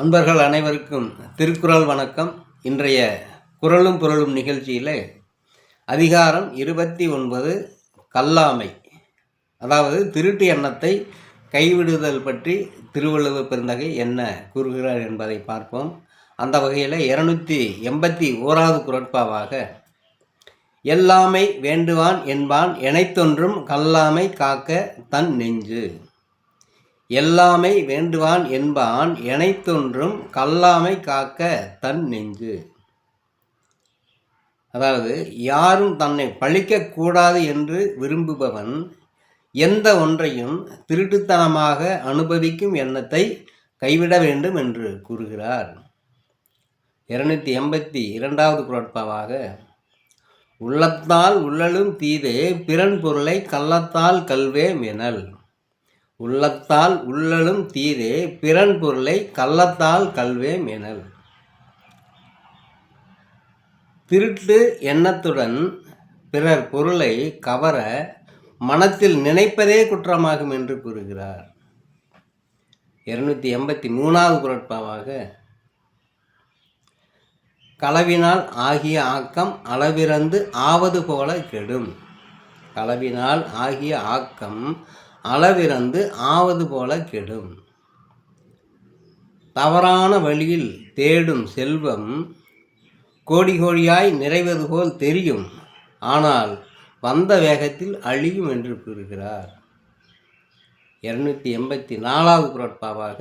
அன்பர்கள் அனைவருக்கும் திருக்குறள் வணக்கம். இன்றைய குரலும் புரளும் நிகழ்ச்சியில் அதிகாரம் இருபத்தி ஒன்பது கல்லாமை. அதாவது திருட்டு எண்ணத்தை கைவிடுதல் பற்றி திருவள்ளுவர் பெருந்தகை என்ன கூறுகிறார் என்பதை பார்ப்போம். அந்த வகையில் இருநூற்றி எண்பத்தி ஓராவது குரட்பாவாக எல்லாமை வேண்டுவான் என்பான் எனைத்தொன்றும் கல்லாமை காக்க தன் நெஞ்சு. எல்லாமை வேண்டுவான் என்பான் எனைத்தொன்றும் கல்லாமை காக்க தன் நெஞ்சு. அதாவது யாரும் தன்னை பழிக்கக்கூடாது என்று விரும்புபவன் எந்த ஒன்றையும் திருட்டுத்தனமாக அனுபவிக்கும் எண்ணத்தை கைவிட வேண்டும் என்று கூறுகிறார். இருநூத்தி எண்பத்தி இரண்டாவது குரட்பாவாக உள்ளத்தால் உள்ளலும் தீதே பிறன் பொருளை கள்ளத்தால் கல்வே மெனல். உள்ளத்தால் உள்ளலும் தீதே பிறன் பொருளை கள்ளத்தால் கல்வே மெனல். திருட்டு எண்ணத்துடன் பிறர் பொருளை கவர மனத்தில் நினைப்பதே குற்றமாகும் என்று கூறுகிறார். இருநூத்தி எண்பத்தி மூணாவது குரட்பாவாக களவினால் ஆகிய ஆக்கம் அளவிறந்து ஆவது போல கெடும். களவினால் ஆகிய ஆக்கம் அளவிறந்து ஆவது போல கெடும். தவறான வழியில் தேடும் செல்வம் கோடி கோடியாய் நிறைவது போல் தெரியும். ஆனால் வந்த வேகத்தில் அழியும் என்று கூறுகிறார். இருநூத்தி எண்பத்தி நாலாவது குரட்பாவாக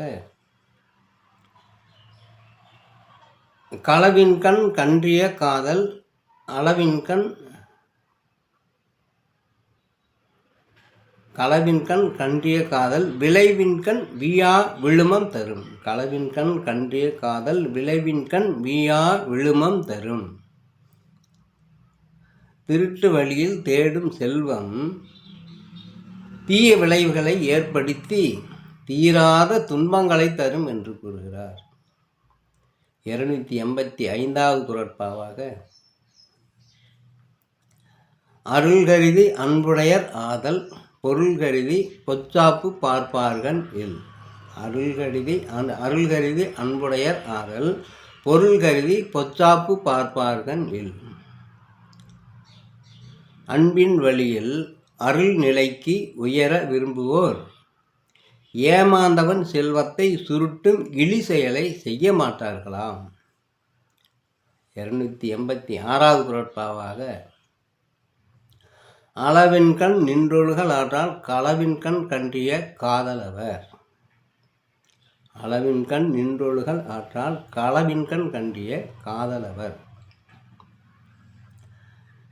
களவின் கண் கன்றிய காதல் அளவின் கண் களவின்கண் கன்றிய காதல் விளைவின்கண் வியா விழுமம் தரும். களவின்கண் கன்றிய காதல் விளைவின்கண் வியா விழுமம் தரும். திருட்டு வழியில் தேடும் செல்வம் தீய விளைவுகளை ஏற்படுத்தி தீராத துன்பங்களை தரும் என்று கூறுகிறார். இருநூத்தி எண்பத்தி ஐந்தாவது குரட்பாவாக அருள்கருதி அன்புடையர் ஆதல் பொருள் கருதி பொச்சாப்பு பார்ப்பார்கள் இல். அருள் கருதி அன் அருள் கருதி அன்புடையர் ஆதல் பொருள் கருதி பொச்சாப்பு பார்ப்பார்கள் இல். அன்பின் வழியில் அருள் நிலைக்கு உயர விரும்புவோர். ஏமாந்தவன் செல்வத்தை சுருட்டும் இழி செயலை செய்ய மாட்டார்களாம். இரநூத்தி எண்பத்தி ஆறாவது குரட்பாவாக அளவின் கண் நின்றொழுகள் ஆற்றால் களவின் கண் காதலவர். அளவின் கண் நின்றொழுகள் ஆற்றால் களவின் கண் காதலவர்.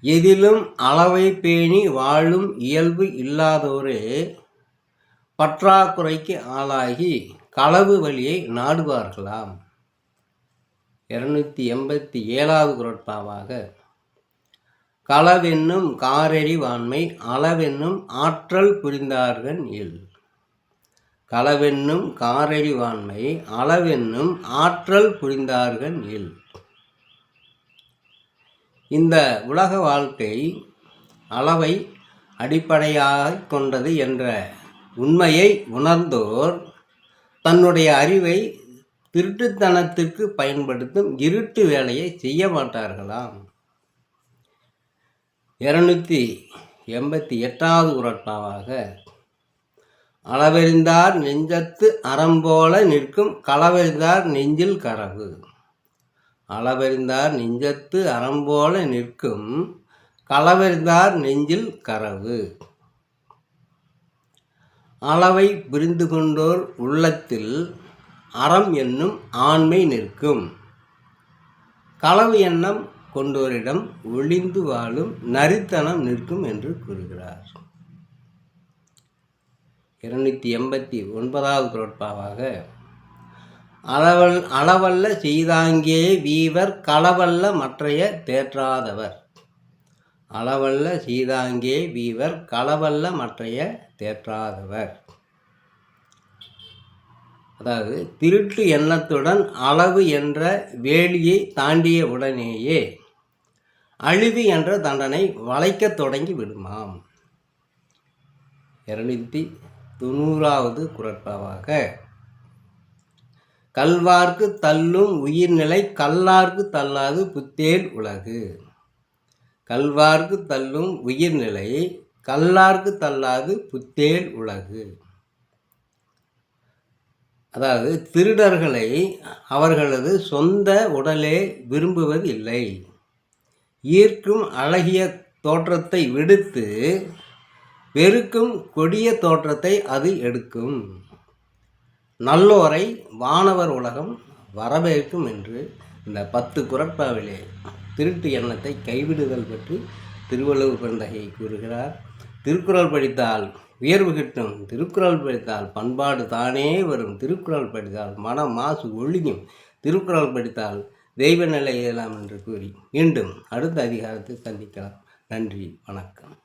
எதிலும் அளவை பேணி வாழும் இயல்பு இல்லாதோரே பற்றாக்குறைக்கு ஆளாகி களவு வழியை நாடுவார்களாம். இருநூத்தி எண்பத்தி ஏழாவது குரட்பாவாக களவென்னும் காரறிவாண்மை அளவென்னும் ஆற்றல் புரிந்தார்கள் இல். களவென்னும் காரறிவாண்மை அளவென்னும் ஆற்றல் புரிந்தார்கள் இல். இந்த உலக வாழ்க்கை அளவை அடிப்படையாக கொண்டது என்ற உண்மையை உணர்ந்தோர் தன்னுடைய அறிவை திருட்டுத்தனத்திற்கு பயன்படுத்தும் இருட்டு வேலையை செய்ய மாட்டார்களாம். இருநூத்தி எண்பத்தி எட்டாவது குரட்பாவாக அளவெறிந்தார் நெஞ்சத்து அறம்போல நிற்கும் களவெறிந்தார் நெஞ்சில் கரவு. அளவெறிந்தார் நெஞ்சத்து அறம்போல நிற்கும் களவெறிந்தார் நெஞ்சில் கரவு. அளவை புரிந்து கொண்டோர் உள்ளத்தில் அறம் என்னும் ஆண்மை நிற்கும். களவு எண்ணம் கொண்டோரிடம் ஒளிந்து வாழும் நரித்தனம் நிற்கும் என்று கூறுகிறார். இருநூத்தி எண்பத்தி ஒன்பதாவது குரட்பாவாக அளவல் அளவல்ல செய்தாங்கே வீவர் களவல்ல மற்றைய தேற்றாதவர். அளவல்ல சீதாங்கே வீவர் களவல்ல மற்றைய தேற்றாதவர். அதாவது திருட்டு எண்ணத்துடன் அளவு என்ற வேலியை தாண்டிய உடனேயே அழிவு என்ற தண்டனை வளைக்கத் தொடங்கி விடுமாம். இருநூத்தி தொண்ணூறாவது குரட்பாவாக கல்வார்க்கு தள்ளும் உயிர்நிலை கல்லார்க்கு தள்ளாது புத்தேல் உலகு. கல்வார்க்கு தள்ளும் உயிர்நிலை கல்லார்க்கு தள்ளாது புத்தேல் உலகு. அதாவது திருடர்களை அவர்களது சொந்த உடலே விரும்புவதில்லை. ஈர்க்கும் அழகிய தோற்றத்தை விடுத்து வெறுக்கும் கொடிய தோற்றத்தை அது எடுக்கும். நல்லோரை வானவர் உலகம் வரவேற்கும் என்று இந்த பத்து குரட்பாவிலே திருட்டு எண்ணத்தை கைவிடுதல் பற்றி திருவள்ளுவர் பெருந்தகை கூறுகிறார். திருக்குறள் படித்தால் உயர்வு கிட்டும் திருக்குறள் படித்தால் பண்பாடு தானே வரும் திருக்குறள் படித்தால் மன மாசு ஒழியும் திருக்குறள் படித்தால் தெய்வ நிலை எழலாம் என்று கூறி மீண்டும் அடுத்த அதிகாரத்தை சந்திக்கலாம். நன்றி வணக்கம்.